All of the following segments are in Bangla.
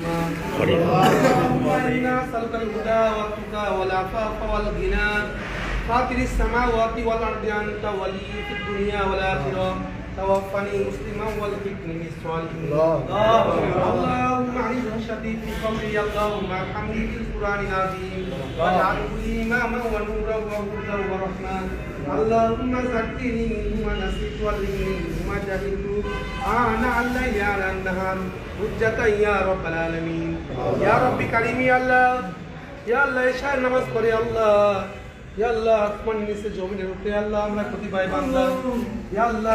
والرحمة قريب. اللهم إنا نسألك الهدى والتقى والعفاف والغنى فاطر السماوات والأرض أنت ولي في الدنيا والآخرة توفني مسلما والحقني بالصالحين اللهم عليك شديد بقولي اللهم ارحمني بالقران العظيم. واجعله إماما ونورا وهدى ورحمة. اللهم زكني منه ما نسيت وعلمني ما جهلت. آناء الليل على النهار حجة يا رب العالمين. يا رب كريم يا الله. يا الله إشار نمسك قري الله. আল্লাহ আল্লাহ, আমরা আল্লাহ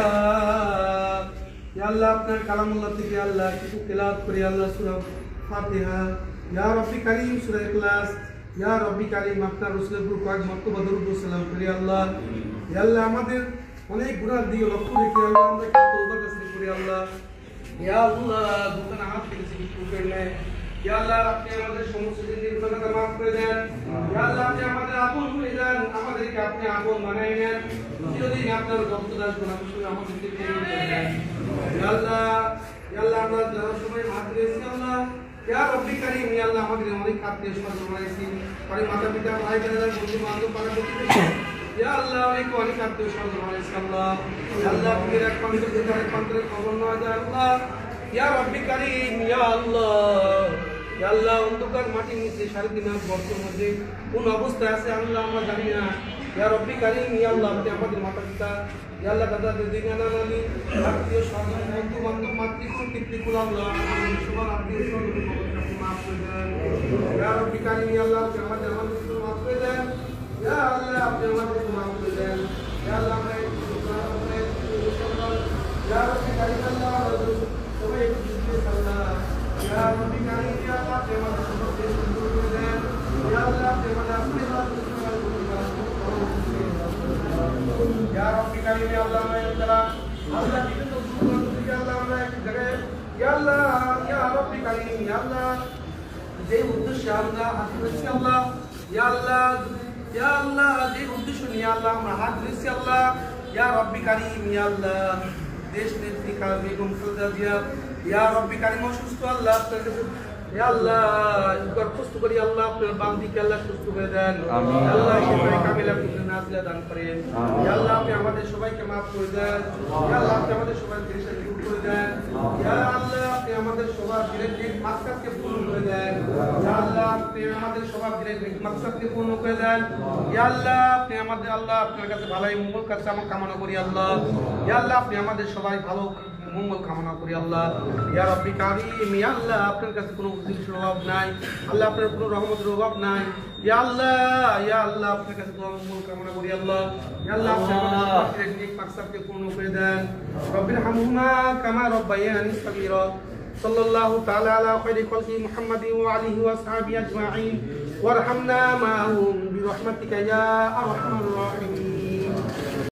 আল্লাহ, আপনার আল্লাহ আপনার আল্লাহ। আমাদের অনেক গুনার দিকে লক্ষ্য রেখে আল্লাহ আল্লাহ। আপনি আমাদের সমস্ত জিনিস গুনাহকে মাফ করে দেন ইয়া আল্লাহ আপনি আমাদের আপন করে দেন আমাদেরকে আপনি আপন বানাই নেন চিরদিন আপনার ভক্ত দাস গুনাহ শুনে আমাদেরকে কবুল করে আল্লাহ আল্লাহ আমরা যারা সবাই হাত দিয়েছি আল্লাহ ইয়া রব্বি কারীম আল্লাহ আমাদের অনেক আত্মীয় স্বজন রয়েছে পরে মাতা পিতা, ভাই বোনেরা বন্ধু বান্ধব পাড়া প্রতিবেশী আল্লাহ অনেক অনেক থেকে অন্ধকার মাটির নিচে সাড়ে বর্ষের মধ্যে কোন অবস্থায় আছে, আল্লাহ আমরা জানি না। ইয়া রব্বি কারিম ইয়া আল্লাহ, আপনি আমাদের মাতা পিতা ইয়া আল্লাহ, দাদা, দিদি, নানা, নানি, আত্মীয় স্বজন, বন্ধু বান্ধব মাতৃকুল পিতৃকুল আল্লাহ সবার আত্মীয় স্বজন মাফ করে দেন। ইয়া রব্বি কারিম ইয়া আল্লাহ, আপনি আমাদের আমাদের মাফ করে দেন। ইয়া আল্লাহ, আপনি আমাদের মাফ করে দেন। ইয়া আল্লাহ আমরা এই ইয়া রব্বি কারীম আল্লাহ সবাই একটু জিজ্ঞেস আল্লাহ ইয়া রব্বি কারীম ইয়া আল্লাহ আপনি আমাদের সবাইকে সুন্দর করে দেন ইয়া আল্লাহ আপনি আমাদের আশীর্বাদ ইয়া রব্বি কারীম ইয়া আল্লাহ আমরা তারা আল্লাহ বিভিন্ন দুর্গন্ধ থেকে আল্লাহ আমরা এক জায়গায়, ইয়া আল্লাহ, ইয়া রব্বি কারীম, ইয়া আল্লাহ। যে উদ্দেশ্যে আমরা হাত ধরেছি আল্লাহ, ইয়া আল্লাহ ইয়া আল্লাহ যে উদ্দেশ্য নিয়ে আল্লাহ আমরা হাত ইয়া ইয়া দেশ নেত্রী বেগম খালেদা জিয়া, ইয়া অসুস্থ আল্লাহ ইয়া আল্লাহ গর্ভস্থ করি আল্লাহ আপনার বান্দিকে আল্লাহ সুস্থ করে দেন। আল্লাহ সেবায় কামিলা কুল্লে নাজিলা দান করেন। আল্লাহ আপনি আমাদের সবাইকে মাফ করে দেন। আল্লাহ আপনি আমাদের সবাই দেশে দূর করে দেন। আল্লাহ আপনি আমাদের সবার দিলের মাকসাদকে পূর্ণ করে দেন। আল্লাহ আপনি আমাদের সবার দিলের মাকসাদকে পূর্ণ করে দেন। আল্লাহ আপনি আমাদের আল্লাহ আপনার কাছে ভালোই মঙ্গল কাছে আমার কামনা করি আল্লাহ। আল্লাহ আপনি আমাদের সবাই ভালো মঙ্গল কামনা করি আল্লাহ। ইয়ার আপনি কারিম ইয়া আল্লাহ আপনার কাছে কোনো উদ্দেশ্যের অভাব নাই। আল্লাহ আপনার কোনো রহমতের অভাব নাই। ইয়া আল্লাহ ইয়া আল্লাহ আপনার কাছে দোয়া মঙ্গল কামনা করি আল্লাহ। ইয়া আল্লাহ আপনার নেক মাকসাদকে পূর্ণ করে দেন। রব্বির হামহুমা কামা রব্বায়ানি সাগীরা। সাল্লাল্লাহু তাআলা আলা খায়রি খালকি মুহাম্মাদি ওয়া আলিহি ওয়া আসহাবিহি আজমাইন। ওয়ারহামনা মাহুম বিরহমাতিকা ইয়া